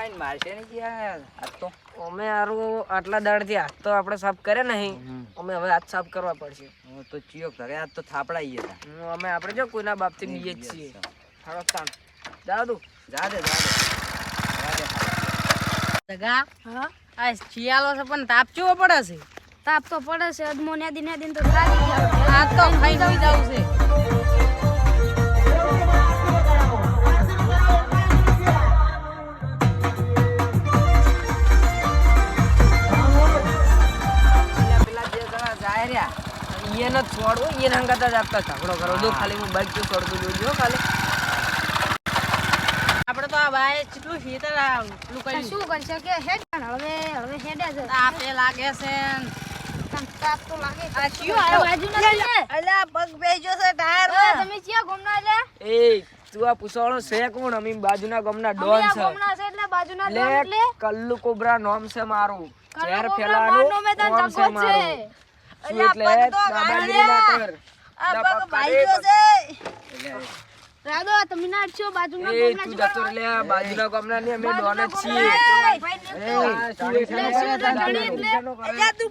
માઈને મારશે ને કે આ આ તો. અમે હારું આટલા દાડથી હાથ તો આપણે સાફ કરે નહીં. અમે હવે હાથ સાફ કરવા પડશે. તો ચિયો કરે આજ તો થાપડાઈ ગયા અમે આપણે જો કોઈના બાપથી બીએ જ છીએ. હાલો કામ તું જા દે જા દે જા દે જગા હા? આ શિયાળો છે પણ તાપ ચેવો પડે છે? તાપ તો પડે છે અદમો દિને દિન તો ગયા. આ તો ખાઈ ખાઈ જવું છે. એને કરતા જ આપતા ઝઘડો કરો. જો ખાલી હું બાઈક તો છોડતું જોજો ખાલી. આપણે તો આ ભાઈ કેટલું ખેતર આ પેલું કર્યું. શું કરશે કે હેડ પણ હવે હવે હેડે છે આપે લાગે છે. તાપ તો લાગે આ શું આવ્યો? બાજુ નથી લે અલ્યા પગ બેજો છે ટાયર તમે ક્યાં ગોમના લે એ તું આ પૂછવાનો છે કોણ? અમે બાજુના ગામના ડોન આ છે. ગોમના છે એટલે બાજુના ડોન એટલે કલ્લુ કોબરા નામ છે મારું. ઝેર મેદાન નામ જગો છે છે. મારું.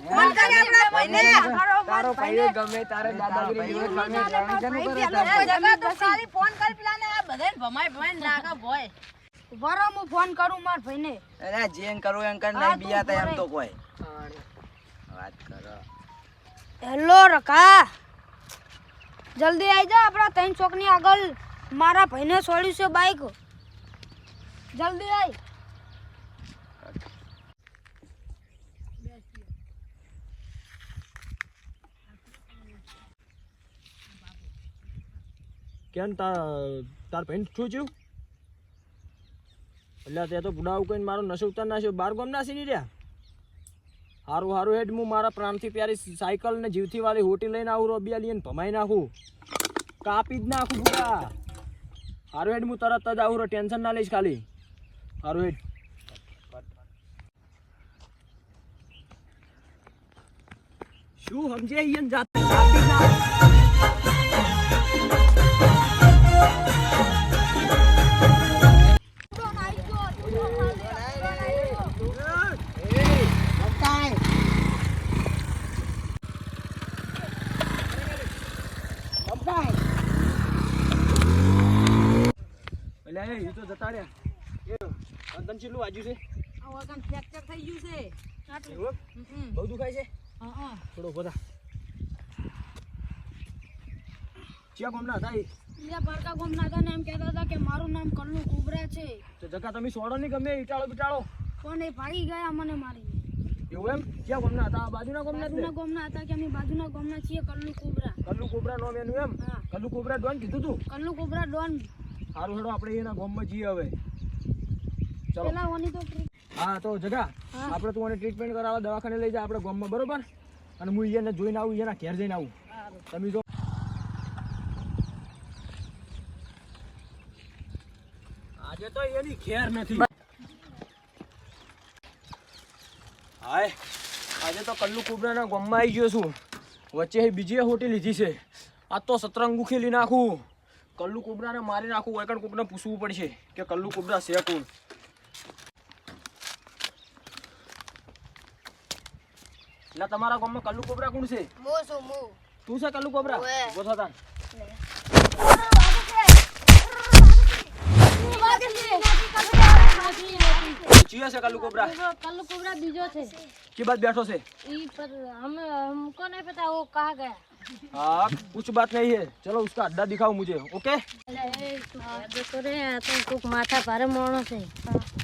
ફોન કરે આપણા ભાઈને. તારો ભાઈ ગમે. તારે દાદાગીરી જેવો ગમે એ જગા તો સારી ફોન કરી પેલાને આ બધાને ભમાઈ ભમાઈને નાખા ભોય. વરો હું ફોન કરું માર ભાઈને. અરે જેન કરું એમ કર નહીં બીયા એમ તો કોઈ. વાત કરો. હેલો રકા. જલ્દી આવી જા આપણા ત્રણ ચોકની આગળ. મારા ભાઈને છોડ્યું છે બાઈક જલ્દી આવી કેમ તાર તાર ભાઈ શું થયું? એટલે તે તો બુડાવું કહીને મારો નશો ઉતાર નાખ્યો. બાર ગામ ના સીની રહ્યા હારું હારું, હેડ, હું મારા પ્રાણથી પ્યારી સાયકલ ને જીવથી વાળી હોટી લઈને આવું, રોબિયા લઈને ભમાઈ નાખું. કાપી જ નાખું પૂરા. હારું, હેડ, હું તરત જ આવું ટેન્શન ના લઈશ ખાલી. હારું, હેડ. શું સમજે જાતે એટલે એ તો જતા રહ્યા. એ તને ચેટલું વાગ્યું છે? આ વગન ફ્રેક્ચર થઈ ગયું છે? હમ. બહુ દુખાય છે? હા, હા. થોડો બધા ચિયા ગામના હતા ઈ? બીજા પારકા ગોમના હતા ને એમ કહેતા હતા કે મારું નામ કલ્લુ કુબરા છે. તો જગા તમે સોડો નહીં ગમે ઈટાળો બિટાળો. પણ એ ભાગી ગયા મને મારી. એવું એમ? ક્યાં ગોમના હતા? બાજુના ગોમના બાજુના ગોમના હતા કે અમે બાજુના ગોમના છીએ કલ્લુ કુબરા. કલ્લુ કોબરા નામ એનું એમ? કલ્લુ કોબરા ડોન કીધું તું? Kallu cobra don. સારું હેડો આપણે એના ગોમમાં જઈએ હવે. ચલો. હા તો જગા. આપણે તું એને ટ્રીટમેન્ટ કરાવવા દવાખાને લઈ જા આપણે ગોમમાં બરોબર? અને હું એને જોઈને આવું એના ઘેર જઈને આવું. તમે જો. આજે તો એની ઘેર નથી. હાય આજે તો કલ્લુ કુબરાના ગામમાં આવી ગયો છું. વચ્ચે બીજી હોટી લીધી છે. આ તો સતરંગુ ખેલી નાખું. કલ્લુ કોબરાને મારી નાખવું હોય કારણ કોકને પૂછવું પડશે કે કલ્લુ કુબરા છે કોણ? એટલે તમારા ગામમાં કલ્લુ કોબરા કોણ છે? તું છે કલ્લુ કોબરા? ઊભો તાર કોબરા? કલ્લુ કોબરા બીજો છે. કે બાદ બેઠો છે? ઈ પતા કહા ગયા? हाँ कुछ बात नहीं है चलो उसका अड्डा दिखाओ मुझे ओके તો રે આ તો કોક માથા ભારે માણસ છે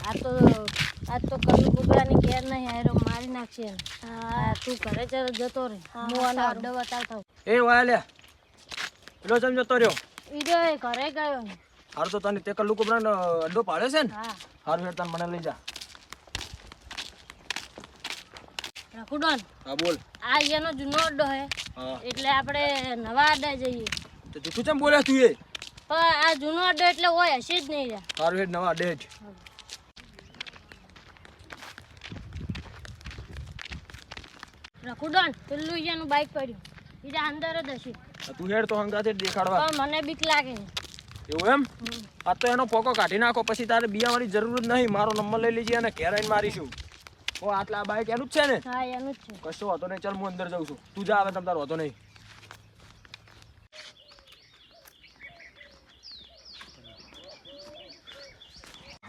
આ તો આ તો કલ્લુ કુબરાની ઘેર નહીં આયરો મારી નાખશે એને. આ તું ઘરે જ જતો રે હું આને અડ્ડો બતાવતો એ વાયા લે પેલો ચમ જતો રહ્યો ઈજો એ ઘરે ગયો ને. હારું તો તને તે કલ્લુ કોબરાનો અડ્ડો પાડ્યો છે ને હા હારું હેડ તને મને લઈ જા રખુડોન હા બોલ. આ એનો જૂનો અડ્ડો હે એટલે આપણે નવા અડ્ડા જઈએ. તો તું ચમ બોલે તું એ? પણ આ જૂનો અડ્ડો એટલે હોય હશે જ નહીં રે હારું હેડ નવા અડ્ડે જ. રખુડોન પેલું એનું બાઈક પડ્યું. બીજા અંદર જ હશે. તું હેડ તો હંગાથે દેખાડવા. મને બીક લાગે છે. એવું એમ? આ તો એનો પોકો કાઢી નાખો પછી તારે બિયાવાની જરૂર જ નહીં. મારો નંબર લઈ લેજે અને કેરાઈ આવીને મારીશું. ઓ આટલા બાઈક એનું જ છે ને? હા એનું જ છે. કશો વાંધો નહીં ચાલ હું અંદર જઉં છું. તું જા આવે તમ તારો વાંધો નહીં.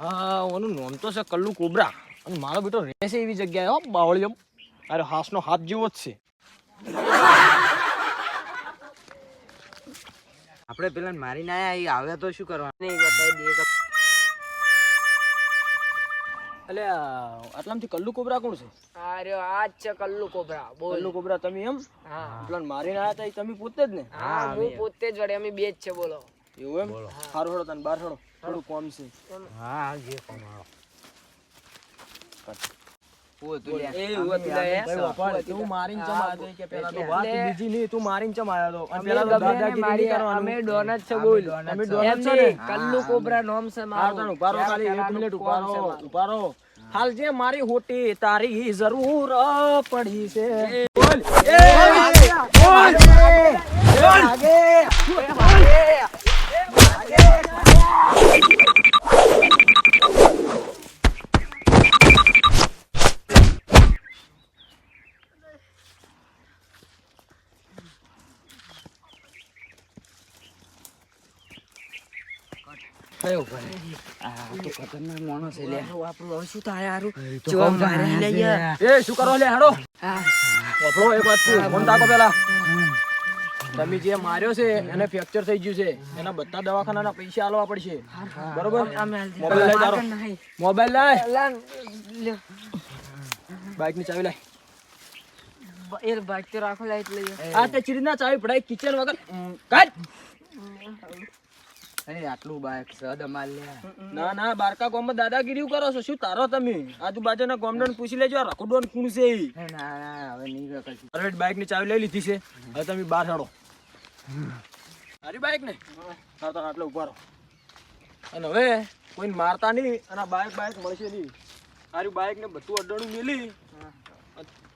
હા ઓનું નામ તો છે કલ્લુ કોબરા. અને મારો બેટો રહેશે એવી જગ્યાએ હો બાવળિયમ. અરે હાસનો હાથ જેવો જ છે. આપણે પેલા મારીને આયા ઈ આવે તો શું કરવાનું? નહીં બતાવી દઈએ એટલે આટલામાંથી કલ્લુ કોબરા કોણ છે? અરે આજ આ જ છે કલ્લુ કોબરા બોલ. કલ્લુ કોબરા તમે એમ? હા. પ્લાન મારીને આયા તા એ તમે પોતે જ ને? હા હું પોતે જ વડે અમે બે જ છે બોલો. એવું એમ? હારો હેડો તને બાર હેડો થોડું કોમ છે. હા જે કોમ ઊભા હાલ જે મારી હોટી તારી જરૂર પડી છે. કયો ભાઈ. આ તો ખતરનાક માણસ છે લે. આપણું હવે શું થાય હારું જો મારી લઈએ. એ શું કરો લે હાડો. આપણો એક વાત ફોન તાકો પેલા. તમે જે માર્યો છે એને ફ્રેક્ચર થઈ ગયું છે. એના બધા દવાખાનાના પૈસા આલવા પડશે. બરોબર? મોબાઈલ લઈ તારો. મોબાઈલ લાય. બાઇકની ચાવી લાય એ બાઈક તો રાખો લાઈટ લઈ આ તે ચીરીના ચાવી પડાય કિચન વગર. અરે આટલું બાઈક સદ અમાર લે. ના ના બારકા ગામમાં દાદાગીરી કરો છો. શું તારો તમે? આજુબાજુના ગામડાને પૂછી લેજો આ રખડોન કોણ છે? ના ના હવે નહીં કશું. અરે બાઇકની ચાવી લઈ લીધી છે. હવે તમે બહાર હેડો તારી બાઈક ને તાર તો આટલો ઊભા રહો. અને હવે કોઈને મારતા નહીં અને આ બાઈક બાઇક મળશે નહીં. તારી બાઈક ને બધું અડડણું મેલી.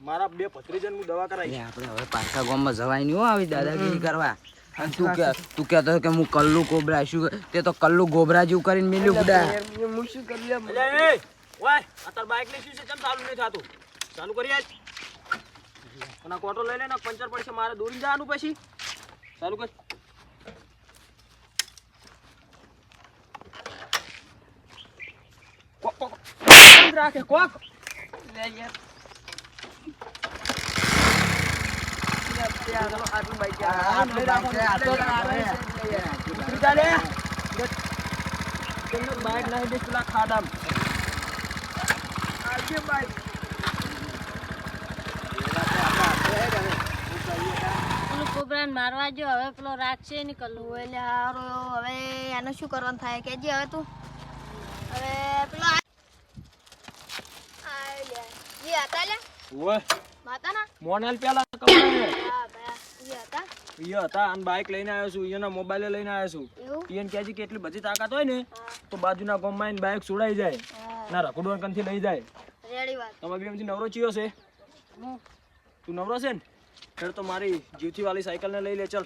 મારા બે ભત્રીજન હું દવા કરાવી. આપણે હવે પાછા ગામમાં જવાય નહીં હો આવી દાદાગીરી કરવા. અને તું કે તું કહેતો કે હું કલ્લુ કોબરા શું તે તો કલ્લુ ગોબરા જેવું કરીને મેલ્યું બધા હું શું કરી લે ઓય આ બાઇક ને શું છે? કેમ ચાલુ નહીં થાતું? ચાલુ કરી આજ. અને કોટો લઈ લે ને પંચર પડશે મારે દોરી જવાનું પછી. ચાલુ કર. કોક કોક રાખે કોક. લે યાર. લે, તે આટલું- આટલું બાઈક યાર. આટલું બાઈક છે, આ તો આવે આવે. છે, લે યાર. ઉતરી જા લે તેમનો લાવી પેલા ખાડામ. બાઈક. કોબરાને મારવા જો હવે પેલો રાખશે નહીં કલ્લુ. એટલે હારું હવે આનું શું કરવાનું થાય? કે હવે તું. હવે પેલો. જે હતા ઓય. પેલા હતા. હતા અને બાઇક લઈને આવ્યો છું એના મોબાઈલ લઈને આવ્યો છું. ઈયન કહે છે કે એટલી બધી તાકાત હોય ને તો બાજુના ગામમાં આવીને બાઇક છોડાઈ જાય. ના રખડવા કંથી લઈ જાય. તમારે નવરો ચિયો છે? તું નવરો છે ને? ખેડ તો મારી જીવથી વાળી સાયકલ ને લઈ લે ચલ.